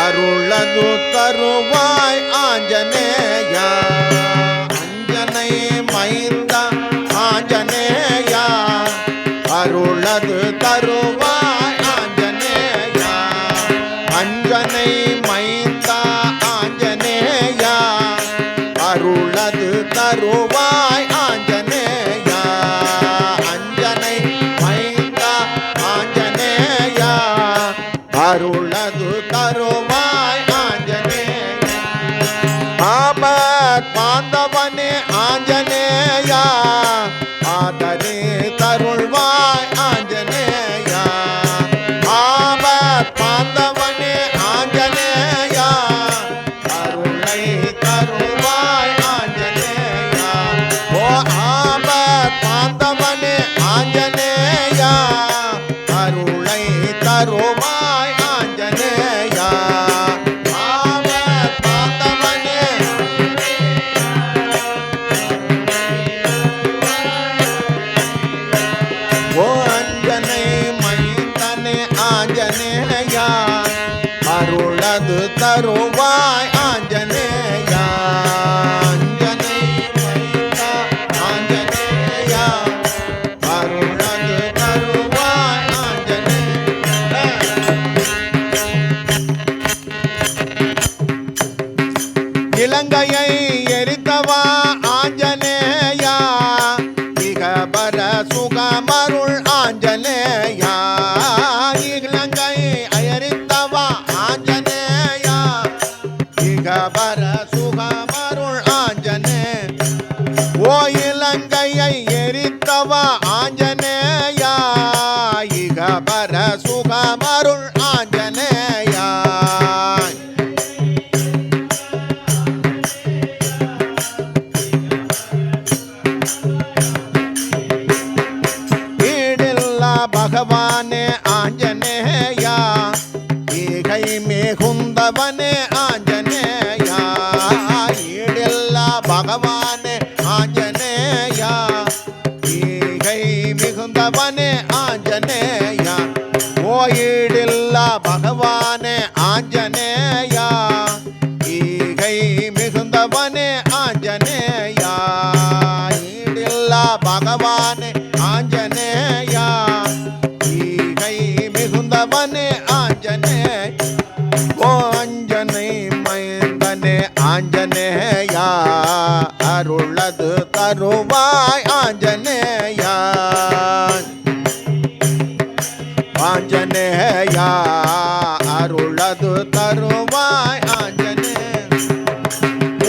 அருளது தருவாய் ஆஞ்சநேயா அஞ்சனை மைந்தா ஆஞ்சநேய வருவாய் ஆஞ்சநேயா. அஞ்சனை மைந்தா ஆஞ்சநேயா. அருளது தருவாய் ஆஞ்சநேயா. அஞ்சனை மைந்தா ஆஞ்சநேயா. அருளது தருவாய் ஆஞ்சநேயா. ஆபத் பாந்தவனே ஆஞ்சநேயா. ஆதரே தருள்வாய் parou. Eddie. அருளது தருவாய் ஆஞ்சநேயான் ஆஞ்சநேயா அருளது தருவாய் ஆஞ்சனே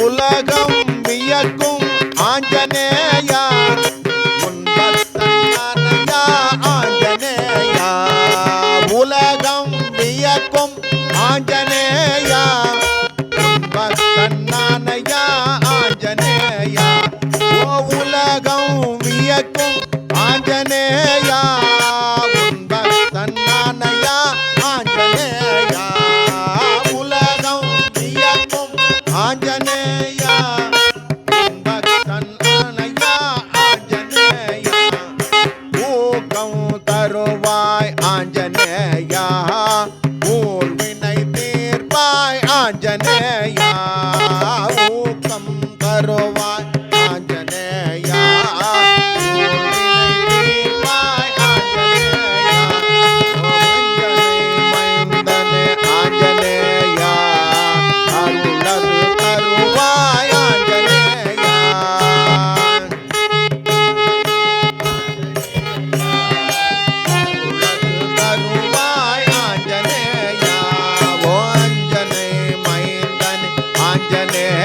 உலகம் வியக்கும் ஆஞ்சநேய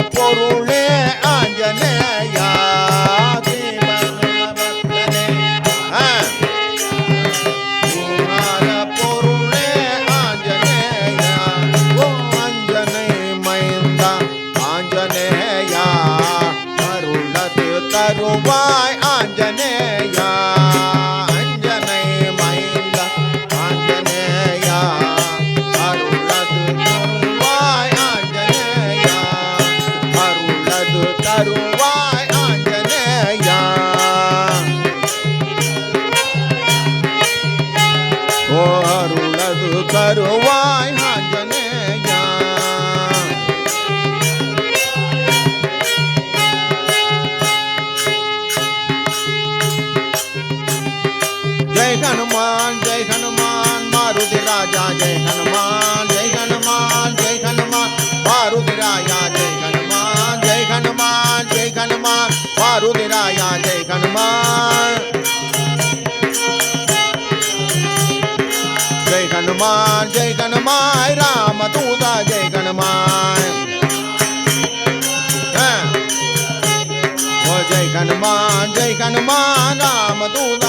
por அருளது ஆஞ்சநேயா ஓ அருளது தருவாய் ஆஞ்சநேயா ஜெய் ஹனுமான் ஜெய் ஹனுமான் மாருதி ராஜா ஜெய் ஹனுமான் ஜெய் ஹனுமான் ஜெய் ஹனுமான் மாருதி ராஜா ஹனுமான் மாருதி ராஜா ஜெய் ஹனுமான் ஜெய் ஹனுமான் ஜெய் ஹனுமான் ராமதூதா ஜெய் ஹனுமான் ஆ. ஓ ஜெய் ஹனுமான் ஜெய் ஹனுமான் ராமதூதா